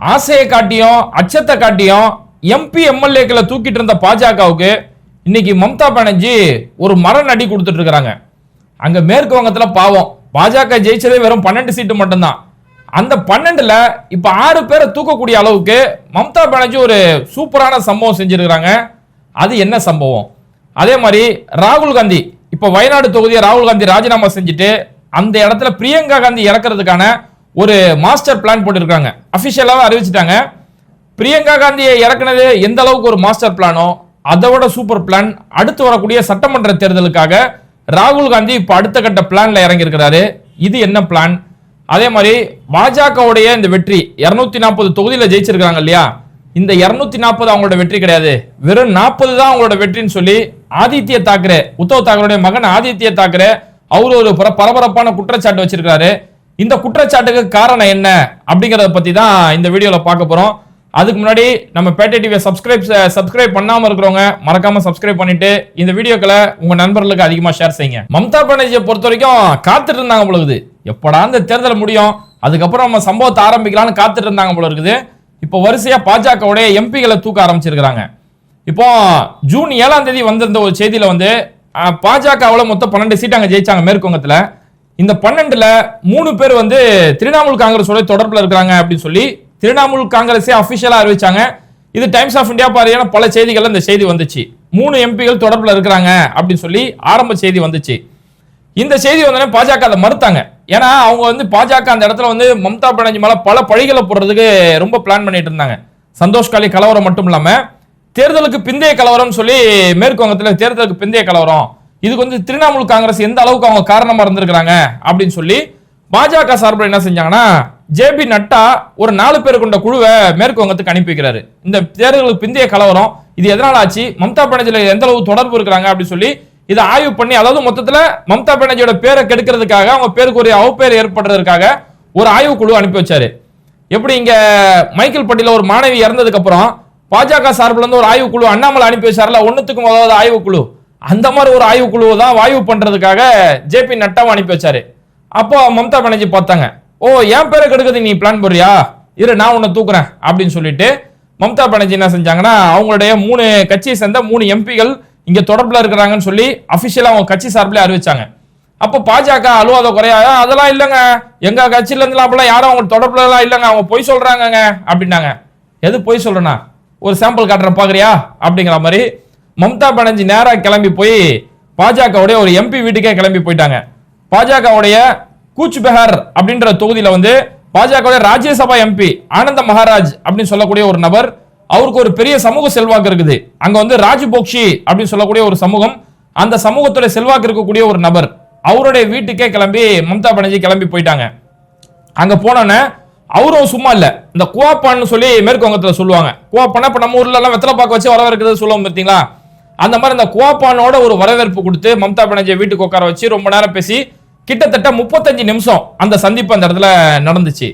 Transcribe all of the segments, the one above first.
ஆசையை காட்டியும் அச்சத்தை காட்டியும் எம்பி எம்எல்ஏக்களை தூக்கிட்டு இருந்த பாஜகவுக்கு இன்னைக்கு மம்தா பானர்ஜி ஒரு மரண அடி கொடுத்துட்டு இருக்கிறாங்க அங்க மேற்கு வங்கத்துல பாவம். பாஜக ஜெயிச்சதே வெறும் பன்னெண்டு சீட்டு மட்டும்தான். அந்த பன்னெண்டுல இப்ப ஆறு பேரை தூக்கக்கூடிய அளவுக்கு மம்தா பானர்ஜி ஒரு சூப்பரான சம்பவம் செஞ்சிருக்கிறாங்க. அது என்ன சம்பவம்? அதே மாதிரி ராகுல் காந்தி இப்ப வயநாடு தொகுதியை ராகுல் காந்தி ராஜினாமா செஞ்சுட்டு அந்த இடத்துல பிரியங்கா காந்தி இறக்குறதுக்கான ஒரு மாஸ்டர் பிளான் போட்டிருக்காங்க. அஃபிஷியலாகவே அறிவிச்சிட்டாங்க. பிரியங்கா காந்தியை இறக்குனது எந்த அளவுக்கு ஒரு மாஸ்டர் பிளானோ அதை விட சூப்பர் பிளான் அடுத்து வரக்கூடிய சட்டமன்ற தேர்தலுக்காக ராகுல் காந்தி இப்போ அடுத்த கட்ட பிளான்ல இறங்கியிருக்கிறாரு. இது என்ன பிளான் அதே மாதிரி பாஜகவுடைய இந்த வெற்றி 240 நாற்பது தொகுதியில் ஜெயிச்சிருக்காங்க இல்லையா? இந்த 240 நாற்பது அவங்களோட வெற்றி கிடையாது. வெறும் நாற்பது தான் அவங்களோட வெற்றின்னு சொல்லி ஆதித்ய தாக்கரே உத்தவ் தாக்கரோடைய மகன் ஆதித்ய தாக்கரே அவர் ஒரு பர- பரபரப்பான குற்றச்சாட்டு வச்சிருக்காரு இந்த குற்றச்சாட்டுக்கு காரணம் என்ன அப்படிங்கறத பத்தி தான் இந்த வீடியோல பார்க்க போறோம். அதுக்கு முன்னாடி நம்ம பேட்டை டிவியை சப்ஸ்கிரைப் சப்ஸ்கிரைப் பண்ணாம இருக்கிறவங்க மறக்காம சப்ஸ்கிரைப் பண்ணிட்டு இந்த வீடியோக்களை உங்க நண்பர்களுக்கு அதிகமா ஷேர் செய்யுங்க. மம்தா பானர்ஜியை பொறுத்த வரைக்கும் காத்துட்டு இருந்தாங்க போல இருக்குது. எப்படா இந்த தேர்தல் முடியும் அதுக்கப்புறம் நம்ம சம்பவத்தை ஆரம்பிக்கலாம்னு காத்துட்டு இருந்தாங்க போல இருக்குது. இப்போ வரிசையா பாஜகவுடைய எம்பிகளை தூக்க ஆரம்பிச்சிருக்கிறாங்க. இப்போ ஜூன் ஏழாம் தேதி வந்திருந்த ஒரு செய்தியில வந்து பாஜகவில் மொத்தம் பன்னெண்டு சீட் அங்க ஜெயிச்சாங்க மேற்குவங்கத்துல. இந்த பன்னெண்டுல மூணு பேர் வந்து திரிணாமுல் காங்கிரஸோட தொடர்புல இருக்கிறாங்க அப்படின்னு சொல்லி திரிணாமுல் காங்கிரஸே அபிஷியலா அறிவிச்சாங்க. இது டைம்ஸ் ஆஃப் இந்தியா பாரியான பல செய்திகள் இந்த செய்தி வந்துச்சு. மூணு எம்பிகள் தொடர்புல இருக்கிறாங்க அப்படின்னு சொல்லி ஆரம்ப செய்தி வந்துச்சு. இந்த செய்தி வந்தோடனே பாஜக அதை மறுத்தாங்க. ஏன்னா அவங்க வந்து பாஜக அந்த இடத்துல வந்து மம்தா பானர்ஜி மேல பல பழிகளை போடுறதுக்கு ரொம்ப பிளான் பண்ணிட்டு இருந்தாங்க. சந்தோஷ் காலி கலவரம் மட்டும் இல்லாம தேர்தலுக்கு பிந்தைய கலவரம் சொல்லி மேற்கு வங்கத்தில் தேர்தலுக்கு பிந்தைய கலவரம் இதுக்கு வந்து திரிணாமுல் காங்கிரஸ் எந்த அளவுக்கு அவங்க காரணமா இருந்திருக்கிறாங்க அப்படின்னு சொல்லி பாஜக சார்பில் என்ன செஞ்சாங்கன்னா ஜேபி நட்டா ஒரு நாலு பேர் கொண்ட குழுவை மேற்கு வங்கத்துக்கு அனுப்பி வைக்கிறாரு. இந்த தேர்தலுக்கு பிந்தைய கலவரம் இது எதனால ஆச்சு மம்தா பானர்ஜியில் எந்த அளவு தொடர்பு இருக்கிறாங்க அப்படின்னு சொல்லி இதை ஆய்வு பண்ணி அதாவது மொத்தத்தில் மம்தா பானர்ஜியோட பேரை கெடுக்கிறதுக்காக அவங்க பேருக்கு ஒரு அவப்பேர் ஏற்படுறதுக்காக ஒரு ஆய்வு குழு அனுப்பி வச்சாரு. எப்படி இங்க மைக்கேல் பட்டியல ஒரு மாணவி இறந்ததுக்கு அப்புறம் பாஜக சார்பில் இருந்து ஒரு ஆய்வு குழு அண்ணாமலை அனுப்பி வச்சார்ல ஒன்றுத்துக்கும் அதாவது ஆய்வு குழு. அந்த மாதிரி ஒரு ஆய்வு குழுவை தான் பண்ணுறதுக்காக பண்றதுக்காக ஜேபி நட்டாவை அனுப்பி வச்சாரு. அப்போ மம்தா பானர்ஜி பார்த்தாங்க ஓ என் பேரை கெடுக்கிறது நீ பிளான் போடுறியா இரு நான் உன்னை தூக்குறேன் அப்படின்னு சொல்லிட்டு மம்தா பானர்ஜி என்ன செஞ்சாங்கன்னா அவங்களுடைய மூணு கட்சியை சேர்ந்த மூணு எம்பிகள் இங்கே தொடர்பில் இருக்கிறாங்கன்னு சொல்லி அஃபிஷியலாக அவங்க கட்சி சார்பிலே அறிவிச்சாங்க. அப்போ பாஜக அழுவாத குறையா அதெல்லாம் இல்லைங்க. எங்க கட்சியில இருந்துலாம் அப்படிலாம் யாரும் அவங்க தொடர்புலாம் இல்லைங்க. அவங்க பொய் சொல்றாங்கங்க அப்படின்னாங்க. எது பொய் சொல்றேனா? ஒரு சாம்பிள் காட்டுற பாக்குறியா? அப்படிங்கிற மாதிரி மம்தா பானர்ஜி நேராக கிளம்பி போய் பாஜகவுடைய ஒரு எம்பி வீட்டுக்கே கிளம்பி போயிட்டாங்க. பாஜகவுடைய கூச் பெஹர் அப்படின்ற தொகுதியில் வந்து பாஜகவுடைய ராஜ்யசபா எம்பி ஆனந்த மகாராஜ் அப்படின்னு சொல்லக்கூடிய ஒரு நபர் அவருக்கு ஒரு பெரிய சமூக செல்வாக்கு இருக்குது. அங்க வந்து ராஜ்போக்ஷி அப்படின்னு சொல்லக்கூடிய ஒரு சமூகம் அந்த சமூகத்துடைய செல்வாக்கு இருக்கக்கூடிய ஒரு நபர் அவருடைய வீட்டுக்கே கிளம்பி மம்தா பானர்ஜி கிளம்பி போயிட்டாங்க. அங்க போனோன்னே அவரும் சும்மா இல்ல. இந்த குவாப்பான்னு சொல்லி மேற்குவங்கத்துல சொல்லுவாங்க. குவாப்பானா இப்ப நம்ம ஊர்ல எல்லாம் வெத்தலை பாக்க வச்சு வரவேற்கிறது சொல்லுவோம் பார்த்தீங்களா அந்த மாதிரி அந்த கோப்பானோட ஒரு வரவேற்பு கொடுத்து மம்தா பானர்ஜியை வீட்டுக்கு உட்கார வச்சு ரொம்ப நேரம் பேசி கிட்டத்தட்ட முப்பத்தஞ்சு நிமிஷம் அந்த சந்திப்பு அந்த இடத்துல நடந்துச்சு.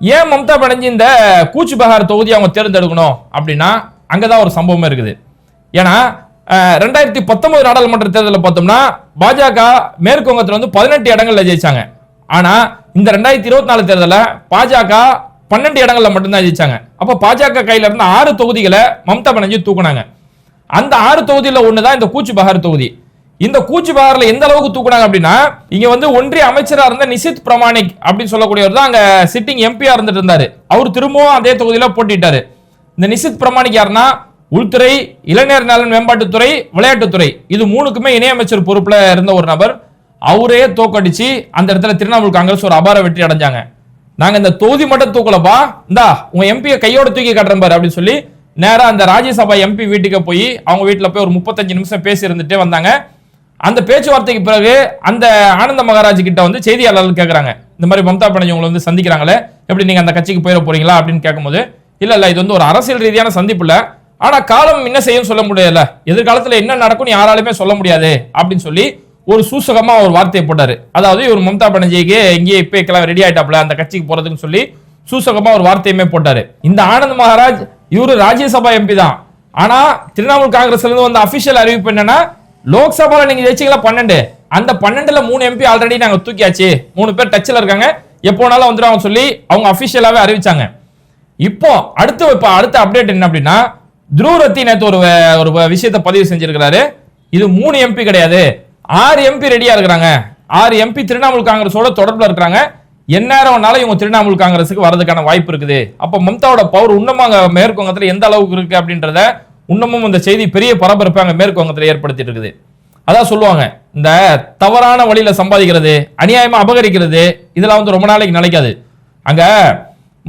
ஏன் மம்தா பானர்ஜி இந்த கூச்சு பகார் தொகுதி அவங்க தேர்ந்தெடுக்கணும் அப்படின்னா அங்கதான் ஒரு சம்பவமே இருக்குது. ஏன்னா ரெண்டாயிரத்தி பத்தொன்பது நாடாளுமன்ற தேர்தலில் பார்த்தோம்னா பாஜக மேற்கு வங்கத்தில் வந்து பதினெட்டு இடங்களில் ஜெயிச்சாங்க. ஆனா இந்த ரெண்டாயிரத்தி இருபத்தி நாலு தேர்தலில் பாஜக பன்னெண்டு இடங்களில் மட்டும்தான் ஜெயிச்சாங்க. அப்போ பாஜக கையில இருந்த ஆறு தொகுதிகளை மம்தா பானர்ஜி தூக்குனாங்க. அந்த ஆறு தொகுதியில் ஒன்று தான் இந்த கூச்சு பஹார் தொகுதி. இந்த கூச்சு பஹாரில் எந்த அளவுக்கு தூக்குனாங்க அப்படின்னா இங்க வந்து ஒன்றிய அமைச்சராக இருந்த நிசித் பிரமாணிக் அப்படின்னு சொல்லக்கூடியவர் தான் அங்க சிட்டிங் எம்பியா இருந்துட்டு இருந்தாரு. அவர் திரும்பவும் அதே தொகுதியில் போட்டிட்டாரு. இந்த நிசித் பிரமாணிக் யாருன்னா உள்துறை இளைஞர் நலன் மேம்பாட்டுத்துறை விளையாட்டுத்துறை. இது மூணுக்குமே இணையமைச்சர் பொறுப்புல இருந்த ஒரு நபர். அவரே தோக்கடிச்சு அந்த இடத்துல திரிணாமுல் காங்கிரஸ் ஒரு அபார வெற்றி அடைஞ்சாங்க. நாங்க இந்த தொகுதி மட்டும் தூக்கலப்பா இந்தா உங்க எம்பியை கையோட தூக்கி காட்டுறேன் பாரு அப்படின்னு சொல்லி நேராக அந்த ராஜ்யசபா எம்பி வீட்டுக்கு போய் அவங்க வீட்டில் போய் ஒரு முப்பத்தஞ்சு நிமிஷம் பேசி இருந்துட்டே வந்தாங்க. அந்த பேச்சுவார்த்தைக்கு பிறகு அந்த ஆனந்த மகாராஜ் கிட்ட வந்து செய்தியாளர்கள் கேட்குறாங்க இந்த மாதிரி மம்தா பானர்ஜி உங்களை வந்து சந்திக்கிறாங்களே எப்படி நீங்கள் அந்த கட்சிக்கு போயிட போறீங்களா அப்படின்னு கேட்கும்போது இல்லை இல்லை இது வந்து ஒரு அரசியல் ரீதியான சந்திப்பு ஆனால் காலம் என்ன செய்யும் சொல்ல முடியல. எதிர்காலத்தில் என்ன நடக்கும்னு யாராலுமே சொல்ல முடியாது. அப்படின்னு சொல்லி ஒரு சூசகமாக ஒரு வார்த்தையை போட்டார். அதாவது இவர் மம்தா பானர்ஜிக்கு இங்கேயே இப்போ கிளம்ப ரெடி ஆயிட்டாப்ல அந்த கட்சிக்கு போகிறதுக்குன்னு சொல்லி சூசகமாக ஒரு வார்த்தையுமே போட்டார். இந்த ஆனந்த் மகாராஜ் இவரு ராஜ்யசபா எம்பி தான். ஆனா திரிணாமுல் காங்கிரஸ்ல இருந்து வந்த அபிஷியல் அறிவிப்பு என்னன்னா லோக்சபால நீங்க ஜெயிச்சீங்களா பன்னெண்டு. அந்த பன்னெண்டுல மூணு எம்பி ஆல்ரெடி நாங்க தூக்கியாச்சு. மூணு பேர் டச்ல இருக்காங்க. எப்போனாலும் வந்துடுவாங்க சொல்லி அவங்க அபிஷியலாவே அறிவிச்சாங்க. இப்போ அடுத்து இப்ப அடுத்த அப்டேட் என்ன அப்படின்னா துருவரத்தி நேற்று ஒரு ஒரு விஷயத்தை பதிவு செஞ்சிருக்கிறாரு. இது மூணு எம்பி கிடையாது. ஆறு எம்பி ரெடியா இருக்கிறாங்க. ஆறு எம்பி திரிணாமுல் காங்கிரஸோட தொடர்பில் இருக்கிறாங்க. எந்நேரம்னாலும் இவங்க திரிணாமுல் காங்கிரஸுக்கு வரதுக்கான வாய்ப்பு இருக்குது. அப்போ மம்தாவோட பவர் இன்னமும் அங்கே மேற்கு எந்த அளவுக்கு இருக்கு அப்படின்றத இன்னமும் இந்த செய்தி பெரிய பரபரப்பை அங்கே மேற்குவங்கத்தில் ஏற்படுத்திட்டு இருக்குது. அதான் சொல்லுவாங்க இந்த தவறான வழியில் சம்பாதிக்கிறது அநியாயமா அபகரிக்கிறது இதெல்லாம் வந்து ரொம்ப நாளைக்கு நிலைக்காது. அங்க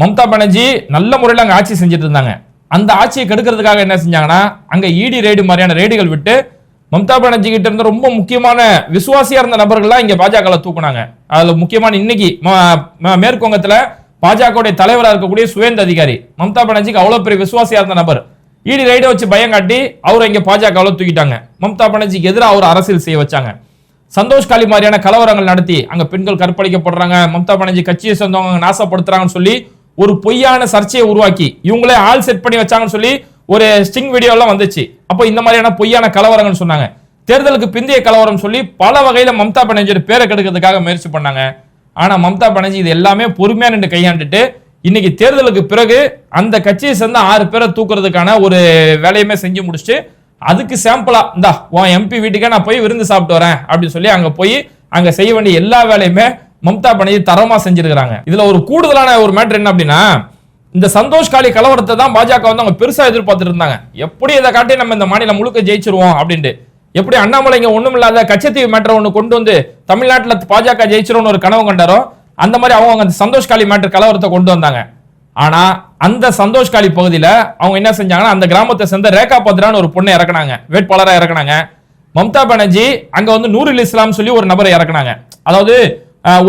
மம்தா பானர்ஜி நல்ல முறையில் அங்கே ஆட்சி செஞ்சுட்டு இருந்தாங்க. அந்த ஆட்சியை கெடுக்கிறதுக்காக என்ன செஞ்சாங்கன்னா அங்கே இடி ரெய்டு மாதிரியான ரெய்டுகள் விட்டு மம்தா பானர்ஜி கிட்ட இருந்த ரொம்ப முக்கியமான விசுவாசியா இருந்த நபர்கள்லாம் இங்க பாஜக தூக்குனாங்க. அதுல முக்கியமான இன்னைக்கு மேற்குவங்கத்துல ம- தலைவராக பாஜகவுடைய இருக்கக்கூடிய சுவேந்த அதிகாரி. மம்தா பானர்ஜிக்கு அவ்வளவு பெரிய விசுவாசியா இருந்த நபர். இடி ரைடை வச்சு பயம் காட்டி அவரை இங்க பாஜகவில் தூக்கிட்டாங்க. மம்தா பானர்ஜிக்கு எதிராக அவர் அரசியல் செய்ய வச்சாங்க. சந்தோஷ் காலி மாதிரியான கலவரங்கள் நடத்தி அங்க பெண்கள் கற்பழிக்கப்படுறாங்க. மம்தா பானர்ஜி கட்சியை சேர்ந்தவங்க நாசப்படுத்துறாங்கன்னு சொல்லி ஒரு பொய்யான சர்ச்சையை உருவாக்கி இவங்களே ஆள் செட் பண்ணி வச்சாங்கன்னு சொல்லி ஒரு ஸ்டிங் வீடியோலாம் வந்துச்சு. அப்போ இந்த மாதிரியான பொய்யான கலவரங்கள் சொன்னாங்க. தேர்தலுக்கு பிந்தைய கலவரம் சொல்லி பல வகையில் மம்தா பானர்ஜி பேரை கெடுக்கிறதுக்காக முயற்சி பண்ணாங்க. ஆனால் மம்தா பானர்ஜி இது எல்லாமே பொறுமையாக நின்று கையாண்டுட்டு இன்னைக்கு தேர்தலுக்கு பிறகு அந்த கட்சியை சேர்ந்த ஆறு பேரை தூக்குறதுக்கான ஒரு வேலையுமே செஞ்சு முடிச்சுட்டு அதுக்கு சாம்பிளா இந்தா உன் எம்பி வீட்டுக்கே நான் போய் விருந்து சாப்பிட்டு வரேன் அப்படின்னு சொல்லி அங்கே போய் அங்கே செய்ய வேண்டிய எல்லா வேலையுமே மம்தா பானர்ஜி தரமாக செஞ்சிருக்காங்க இதில் ஒரு கூடுதலான ஒரு மேட்ரு என்ன அப்படின்னா இந்த சந்தோஷ் காலி கலவரத்தை தான் பாஜக வந்து அவங்க பெருசா எதிர்பார்த்துட்டு இருந்தாங்க. எப்படி இதை காட்டி நம்ம இந்த மாநிலம் முழுக்க ஜெயிச்சிருவோம் அப்படின்ட்டு. எப்படி அண்ணாமலை இங்க ஒண்ணுமில்லாத கச்சத்தீவு மேட்டர் ஒண்ணு கொண்டு வந்து தமிழ்நாட்டுல பாஜக ஜெயிச்சிரும்னு ஒரு கனவு கண்டாரோ அந்த மாதிரி அவங்க அந்த சந்தோஷ் காலி மேட்டர் கலவரத்தை கொண்டு வந்தாங்க. ஆனா அந்த சந்தோஷ் காலி பகுதியில அவங்க என்ன செஞ்சாங்கன்னா அந்த கிராமத்தை சேர்ந்த ரேகா பத்ரான்னு ஒரு பொண்ணை இறக்குனாங்க. வேட்பாளராக இறக்குனாங்க. மம்தா பானர்ஜி அங்க வந்து நூறு இஸ்லாம் சொல்லி ஒரு நபரை இறக்குனாங்க. அதாவது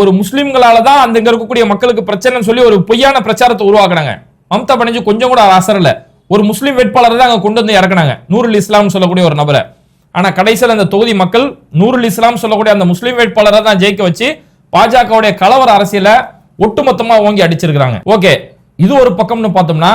ஒரு முஸ்லிம்களால தான் அந்த இங்க இருக்கக்கூடிய மக்களுக்கு பிரச்சனைன்னு சொல்லி ஒரு பொய்யான பிரச்சாரத்தை உருவாக்குனாங்க. மம்தா பனர்ஜி கொஞ்சம் கூட அசரல ஒரு முஸ்லீம் வேட்பாளரை தான் அங்க கொண்டு வந்து இறக்குனாங்க. நூருல் இஸ்லாம் சொல்லக்கூடிய ஒரு நபரை. ஆனா கடைசியில் அந்த தொகுதி மக்கள் நூருல் இஸ்லாம் சொல்லக்கூடிய அந்த முஸ்லீம் வேட்பாளரை தான் ஜெயிக்க வச்சு பாஜகவுடைய கலவர அரசியல ஒட்டுமொத்தமா ஓங்கி அடிச்சிருக்கிறாங்க. ஓகே இது ஒரு பக்கம்னு பார்த்தோம்னா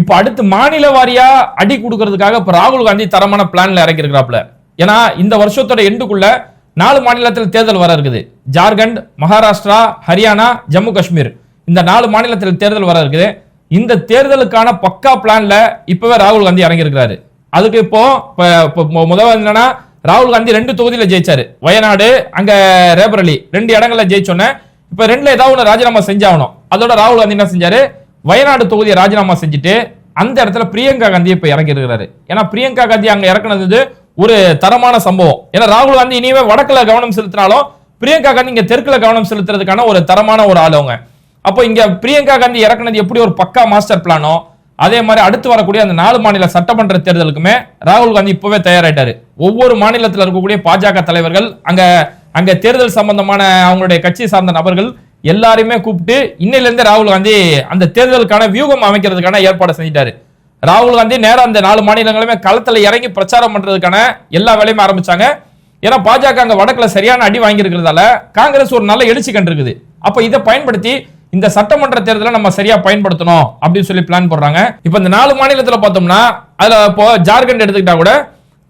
இப்ப அடுத்து மாநில வாரியா அடி கொடுக்கறதுக்காக இப்ப ராகுல் காந்தி தரமான பிளான்ல இறக்கிருக்கிறாப்ல ஏன்னா இந்த வருஷத்தோட எண்டுக்குள்ள நாலு மாநிலத்தில் தேர்தல் வர இருக்குது. ஜார்க்கண்ட் மகாராஷ்டிரா ஹரியானா ஜம்மு காஷ்மீர். இந்த நாலு மாநிலத்தில் தேர்தல் வர இருக்குது. இந்த தேர்தலுக்கான பக்கா பிளான்ல இப்பவே ராகுல் காந்தி இறங்கியிருக்கிறாரு. அதுக்கு இப்போ இப்போ மு- என்னன்னா ராகுல் காந்தி ரெண்டு தொகுதியில ஜெயிச்சாரு. வயநாடு அங்க ரேபரலி ரெண்டு இடங்கள்ல ஜெயிச்சோன்னே இப்ப ரெண்டுல ஏதாவது ஒன்று ராஜினாமா செஞ்சாகணும். அதோட ராகுல் காந்தி என்ன செஞ்சாரு? வயநாடு தொகுதியை ராஜினாமா செஞ்சுட்டு அந்த இடத்துல பிரியங்கா காந்தி இப்போ இறங்கியிருக்கிறாரு. ஏன்னா பிரியங்கா காந்தி அங்கே இறக்குனது ஒரு தரமான சம்பவம். ஏன்னா ராகுல் காந்தி இனிமே வடக்குல கவனம் செலுத்தினாலும் பிரியங்கா காந்தி இங்க தெற்குல கவனம் செலுத்துறதுக்கான ஒரு தரமான ஒரு ஆள் அவங்க. அப்போ இங்க பிரியங்கா காந்தி இறக்குனது எப்படி ஒரு பக்கா மாஸ்டர் பிளானோ அதே மாதிரி அடுத்து வரக்கூடிய அந்த நாலு மாநில சட்டமன்ற தேர்தலுக்குமே ராகுல் காந்தி இப்பவே தயாராயிட்டாரு. ஒவ்வொரு மாநிலத்தில் இருக்கக்கூடிய பாஜக தலைவர்கள் அங்க அங்க தேர்தல் சம்பந்தமான அவங்களுடைய கட்சி சார்ந்த நபர்கள் எல்லாரையுமே கூப்பிட்டு இன்னையிலேருந்து ராகுல் காந்தி அந்த தேர்தலுக்கான வியூகம் அமைக்கிறதுக்கான ஏற்பாடு செஞ்சிட்டாரு. ராகுல் காந்தி நேரம் அந்த நாலு மாநிலங்களுமே களத்தில் இறங்கி பிரச்சாரம் பண்றதுக்கான எல்லா வேலையுமே ஆரம்பிச்சாங்க. ஏன்னா பாஜக அங்க வடக்குல சரியான அடி வாங்கியிருக்கிறதால காங்கிரஸ் ஒரு நல்ல எழுச்சி கண்டிருக்குது. அப்ப இதை பயன்படுத்தி இந்த சட்டமன்ற தேர்தலை நம்ம சரியா பயன்படுத்தணும் அப்படின்னு சொல்லி பிளான் போடுறாங்க. இப்ப இந்த நாலு மாநிலத்துல பார்த்தோம்னா அதுல இப்போ ஜார்க்கண்ட் எடுத்துக்கிட்டா கூட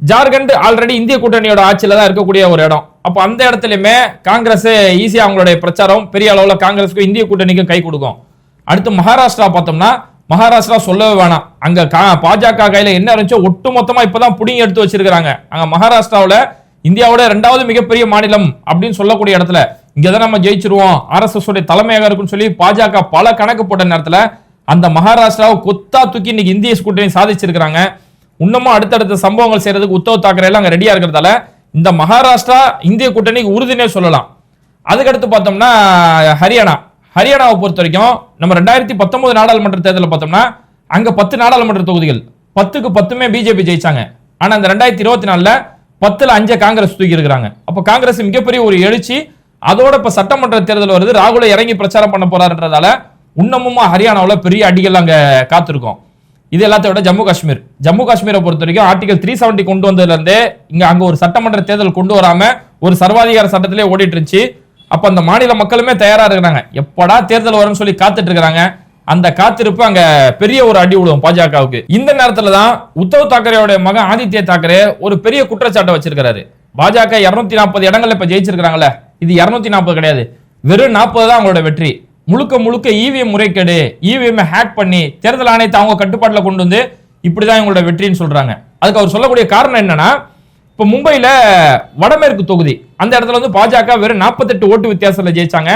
ஜார்க்கண்ட் ஆல்ரெடி இந்திய கூட்டணியோட ஆட்சியில தான் இருக்கக்கூடிய ஒரு இடம். அப்ப அந்த இடத்துலயுமே காங்கிரஸ் ஈஸியா அவங்களுடைய பிரச்சாரம் பெரிய அளவுல காங்கிரஸுக்கும் இந்திய கூட்டணிக்கும் கை கொடுக்கும். அடுத்து மகாராஷ்டிரா பார்த்தோம்னா மகாராஷ்டிரா சொல்லவே வேணாம். அங்க கா- பாஜக கையில என்ன இருந்துச்சோ ஒட்டு மொத்தமா இப்பதான் புடிங்க எடுத்து வச்சிருக்காங்க அங்க மகாராஷ்டிராவில இந்தியாவோட இரண்டாவது மிகப்பெரிய மாநிலம் அப்படின்னு சொல்லக்கூடிய இடத்துல இங்கதான் நம்ம ஜெயிச்சிருவோம். ஆர்எஸ்எஸ் உடைய தலைமையாக இருக்குன்னு சொல்லி பாஜக பல கணக்கு போட்ட நேரத்துல அந்த மகாராஷ்டிராவை கொத்தா தூக்கி இன்னைக்கு இந்திய கூட்டணி சாதிச்சிருக்காங்க இன்னமும் அடுத்தடுத்த சம்பவங்கள் செய்யறதுக்கு உத்தவ் தாக்கரே எல்லாம் ரெடியா இருக்கிறதால இந்த மகாராஷ்டிரா இந்திய கூட்டணிக்கு உறுதினே சொல்லலாம். அதுக்கடுத்து பார்த்தோம்னா ஹரியானா. ஹரியானாவை பொறுத்த வரைக்கும் நம்ம ரெண்டாயிரத்தி பத்தொன்பது நாடாளுமன்ற தேர்தலில் பார்த்தோம்னா அங்கே பத்து நாடாளுமன்ற தொகுதிகள். பத்துக்கு பத்துமே பிஜேபி ஜெயிச்சாங்க. ஆனால் அந்த ரெண்டாயிரத்தி இருபத்தி நாலில் பத்தில் அஞ்சு காங்கிரஸ் தூக்கி இருக்கிறாங்க. அப்போ காங்கிரஸ் மிகப்பெரிய ஒரு எழுச்சி. அதோட இப்போ சட்டமன்ற தேர்தல் வருது. ராகுல இறங்கி பிரச்சாரம் பண்ண போறாருன்றதால இன்னமும் ஹரியானாவில் பெரிய அடிகள் அங்கே காத்திருக்கோம். இது எல்லாத்தையும் விட ஜம்மு காஷ்மீர். ஜம்மு காஷ்மீரை பொறுத்த வரைக்கும் ஆர்டிகல் த்ரீ செவன்டி கொண்டு வந்ததுலேருந்தே இங்கே அங்கே ஒரு சட்டமன்ற தேர்தல் கொண்டு வராமல் ஒரு சர்வாதிகார சட்டத்திலே ஓடிட்டு இருந்துச்சு. அப்ப அந்த மாநில மக்களுமே தயாரா இருக்கிறாங்க. எப்படா தேர்தல் வரும்னு சொல்லி காத்துட்டு இருக்கிறாங்க அந்த காத்திருப்பு அங்க பெரிய ஒரு அடி விடுவோம் பாஜகவுக்கு. இந்த நேரத்துல தான் உத்தவ் தாக்கரேயோட மகன் ஆதித்ய தாக்கரே ஒரு பெரிய குற்றச்சாட்டை வச்சிருக்கிறாரு. பாஜக இருநூத்தி நாற்பது இடங்கள்ல இப்ப ஜெயிச்சிருக்காங்கல்ல இது இருநூத்தி நாற்பது கிடையாது. வெறும் நாற்பது தான் அவங்களோட வெற்றி. முழுக்க முழுக்க இவிஎம் முறைகேடு இவிஎம் ஹேக் பண்ணி தேர்தல் ஆணையத்தை அவங்க கட்டுப்பாட்டில் கொண்டு வந்து இப்படிதான் இவங்களோட வெற்றின்னு சொல்றாங்க. அதுக்கு அவர் சொல்லக்கூடிய காரணம் என்னன்னா இப்போ மும்பையில் வடமேற்கு தொகுதி. அந்த இடத்துல வந்து பாஜக வெறும் நாற்பத்தெட்டு ஓட்டு வித்தியாசத்தில் ஜெயிச்சாங்க.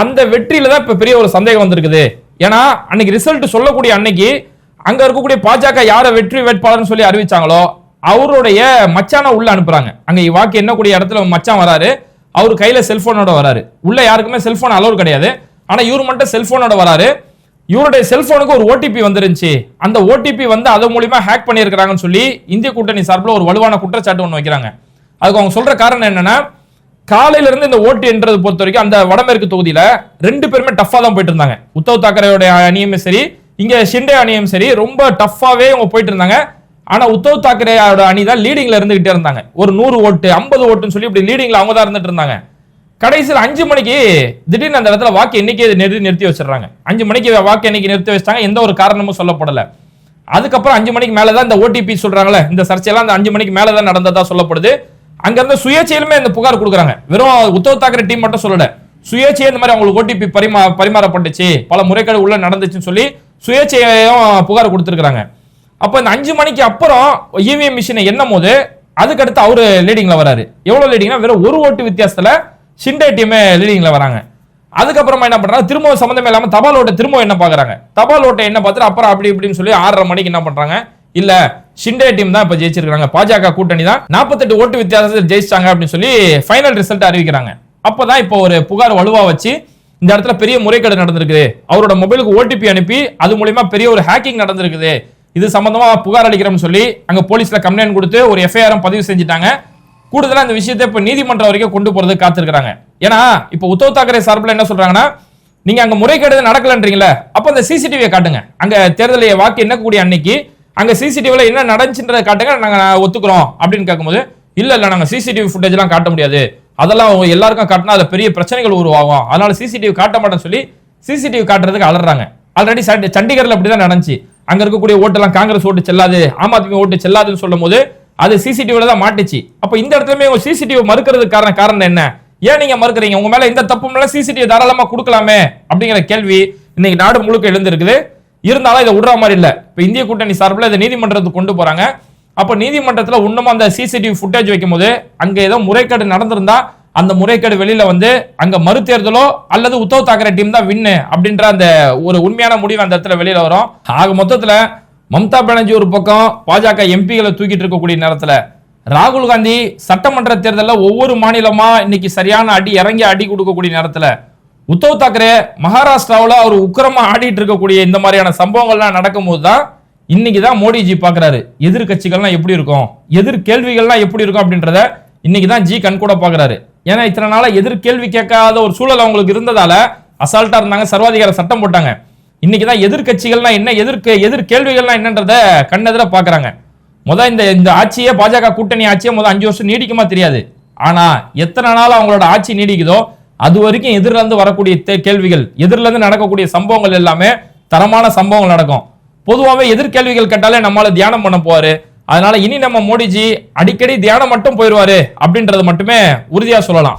அந்த வெற்றியில தான் இப்போ பெரிய ஒரு சந்தேகம் வந்திருக்குது. ஏன்னா அன்னைக்கு ரிசல்ட் சொல்லக்கூடிய அன்னைக்கு அங்க இருக்கக்கூடிய பாஜக யாரை வெற்றி வேட்பாளர்னு சொல்லி அறிவிச்சாங்களோ அவருடைய மச்சானை உள்ள அனுப்புறாங்க. அங்க வாக்கு என்னக்கூடிய இடத்துல மச்சான் வராரு. அவர் கையில செல்போனோட வராரு. உள்ள யாருக்குமே செல்போன் அலோவ் கிடையாது. ஆனா இவர் மட்டும் செல்போனோட வராரு. இவருடைய செல்போனுக்கு ஒரு ஓடிபி வந்துருந்துச்சு. அந்த ஓடிபி வந்து அது மூலியமா ஹேக் பண்ணியிருக்கிறாங்கன்னு சொல்லி இந்திய கூட்டணி சார்பில் ஒரு வலுவான குற்றச்சாட்டு ஒன்று வைக்கிறாங்க. அதுக்கு அவங்க சொல்ற காரணம் என்னன்னா காலையில இருந்து இந்த ஓட்டு என்றது பொறுத்த வரைக்கும் அந்த வடமேற்கு தொகுதியில ரெண்டு பேருமே டஃபா தான் போயிட்டு இருந்தாங்க உத்தவ் தாக்கரேயோட அணியும் சரி இங்க ஷிண்டே அணியும் சரி ரொம்ப டஃபாவே அவங்க போயிட்டு இருந்தாங்க ஆனா உத்தவ் தாக்கரேயோட அணி தான் லீடிங்ல இருந்துகிட்டே இருந்தாங்க. ஒரு நூறு ஓட்டு ஐம்பது ஓட்டுன்னு சொல்லி இப்படி லீடிங்ல அவங்க தான் இருந்துட்டு இருந்தாங்க. கடைசியில் அஞ்சு மணிக்கு திடீர்னு அந்த இடத்துல வாக்கு எண்ணிக்கை நிறுத்தி நிறுத்தி வச்சிடுறாங்க. அஞ்சு மணிக்கு வாக்கு எண்ணிக்கை நிறுத்தி வச்சிட்டாங்க. எந்த ஒரு காரணமும் சொல்லப்படல. அதுக்கப்புறம் அஞ்சு மணிக்கு மேலே தான் இந்த ஓடிபி சொல்கிறாங்களே இந்த சர்ச்சையெல்லாம் அந்த அஞ்சு மணிக்கு மேலே தான் நடந்ததாக சொல்லப்படுது. அங்கேருந்து சுயேட்சையிலுமே இந்த புகார் கொடுக்குறாங்க. வெறும் உத்தவ் தாக்கரே டீம் மட்டும் சொல்லலை. சுயேட்சையே இந்த மாதிரி அவங்களுக்கு ஓடிபி பரிமா பரிமாறப்பட்டுச்சு. பல முறைகேடு உள்ள நடந்துச்சுன்னு சொல்லி சுயேட்சையும் புகார் கொடுத்துருக்குறாங்க. அப்போ இந்த அஞ்சு மணிக்கு அப்புறம் இவிஎம் மிஷினை எண்ணும் போது அதுக்கடுத்து அவர் லீடிங்கில் வராரு. எவ்வளோ லீடிங்னா வெறும் ஒரு ஓட்டு வித்தியாசத்தில் ஷிண்டே டீமே லீடிங்ல வராங்க. அதுக்கப்புறமா என்ன பண்றாங்க? திரும்ப சம்மந்தமே இல்லாம தபால் ஓட்டை திரும்ப என்ன பாக்குறாங்க? தபால் ஓட்டை என்ன பார்த்துட்டு அப்புறம் அப்படி இப்படின்னு சொல்லி ஆறரை மணிக்கு என்ன பண்றாங்க? இல்ல ஷிண்டே டீம் தான் இப்ப ஜெயிச்சிருக்காங்க பாஜக கூட்டணி தான். நாற்பத்தெட்டு ஓட்டு வித்தியாசத்தில் ஜெயிச்சிட்டாங்க அப்படின்னு சொல்லி ஃபைனல் ரிசல்ட் அறிவிக்கிறாங்க. அப்பதான் இப்போ ஒரு புகார் வலுவா வச்சு இந்த இடத்துல பெரிய முறைகேடு நடந்திருக்குது. அவரோட மொபைலுக்கு ஓடிபி அனுப்பி அது மூலியமா பெரிய ஒரு ஹேக்கிங் நடந்திருக்குது. இது சம்பந்தமா புகார் அளிக்கிறோம்னு சொல்லி அங்க போலீஸ்ல கம்ப்ளைண்ட் கொடுத்து ஒரு எஃப்ஐஆர் பதிவு செஞ்சுட்டாங்க. கூடுதலாக இந்த விஷயத்தை இப்போ நீதிமன்றம் வரைக்கும் கொண்டு போறது காத்திருக்கிறாங்க. ஏன்னா இப்போ உத்தவ் தாக்கரே சார்பில் என்ன சொல்றாங்கன்னா நீங்க அங்க முறைகேடு நடக்கலன்றீங்களா அப்போ அந்த சிசிடிவியை காட்டுங்க. அங்க தேர்தலை வாக்கு என்னக்கூடிய அன்னைக்கு அங்க சிசிடிவில என்ன நடந்துச்சுன்றதை காட்டுங்க நாங்க ஒத்துக்கிறோம் அப்படின்னு கேட்கும்போது இல்ல இல்ல நாங்க சிசிடிவி ஃபுட்டேஜ் எல்லாம் காட்ட முடியாது. அதெல்லாம் அவங்க எல்லாருக்கும் காட்டினா அதுல பெரிய பிரச்சனைகள் உருவாகும். அதனால சிசிடிவி காட்ட மாட்டேன்னு சொல்லி சிசிடிவி காட்டுறதுக்கு அலறாங்க. ஆல்ரெடி சண்டிகர்ல அப்படிதான் நடந்துச்சு. அங்க இருக்கக்கூடிய ஓட்டெல்லாம் காங்கிரஸ் ஓட்டு செல்லாது ஆம் ஆத்மி ஓட்டு செல்லாதுன்னு சொல்லும் போது அது சிசிடிவில தான் மாட்டுச்சு. அப்ப இந்த இடத்துலயுமே உங்க சிசிடிவி மறுக்கிறதுக்கு காரணம் காரணம் என்ன? ஏன் நீங்க மறுக்கிறீங்க? உங்க மேல இந்த தப்பு மேல சிசிடிவி தாராளமா கொடுக்கலாமே அப்படிங்கிற கேள்வி இன்னைக்கு நாடு முழுக்க எழுந்திருக்குது. இருந்தாலும் இதை விடுற மாதிரி இல்ல. இப்ப இந்திய கூட்டணி சார்பில் இதை நீதிமன்றத்துக்கு கொண்டு போறாங்க. அப்ப நீதிமன்றத்துல இன்னும் அந்த சிசிடிவி ஃபுட்டேஜ் வைக்கும்போது அங்க ஏதோ முறைகேடு நடந்திருந்தா அந்த முறைகேடு வெளியில வந்து அங்க மறுத்தேர்தலோ அல்லது உத்தவ் தாக்கரே டீம் தான் வின்னு அப்படின்ற அந்த ஒரு உண்மையான முடிவு அந்த இடத்துல வெளியில வரும். ஆக மொத்தத்துல மம்தா பானர்ஜி ஒரு பக்கம் பாஜக எம்பிகளை தூக்கிட்டு இருக்கக்கூடிய நேரத்தில் ராகுல் காந்தி சட்டமன்ற தேர்தலில் ஒவ்வொரு மாநிலமா இன்னைக்கு சரியான அடி இறங்கி அடி கொடுக்கக்கூடிய நேரத்தில் உத்தவ் தாக்கரே மகாராஷ்டிராவில் அவர் உக்கிரமா ஆடிட்டு இருக்கக்கூடிய இந்த மாதிரியான சம்பவங்கள்லாம் நடக்கும்போது தான் இன்னைக்கு தான் மோடிஜி பார்க்குறாரு எதிர்கட்சிகள்லாம் எப்படி இருக்கும்? எதிர் கேள்விகள்லாம் எப்படி இருக்கும் அப்படின்றத இன்னைக்கு தான் ஜி கண் கூட பார்க்குறாரு ஏன்னா இத்தனை நாளாக எதிர்கேள்வி கேட்காத ஒரு சூழல் அவங்களுக்கு இருந்ததால அசால்ட்டாக இருந்தாங்க சர்வாதிகார சட்டம் போட்டாங்க. இன்னைக்கு தான் எதிர்கட்சிகள்லாம் என்ன எதிர்க்க எதிர் கேள்விகள்லாம் என்னன்றத கண்ணெதிர பார்க்குறாங்க. முத இந்த இந்த ஆட்சியே பாஜக கூட்டணி ஆட்சியே முத அஞ்சு வருஷம் நீடிக்குமா தெரியாது. ஆனால் எத்தனை நாள் அவங்களோட ஆட்சி நீடிக்குதோ அது வரைக்கும் எதிர்லேருந்து வரக்கூடிய கேள்விகள் எதிர்லேருந்து நடக்கக்கூடிய சம்பவங்கள் எல்லாமே தரமான சம்பவங்கள் நடக்கும். பொதுவாகவே எதிர்கேள்விகள் கேட்டாலே நம்மளால் தியானம் பண்ண போவார். அதனால இனி நம்ம மோடிஜி அடிக்கடி தியானம் மட்டும் போயிடுவாரு அப்படின்றது மட்டுமே உறுதியாக சொல்லலாம்.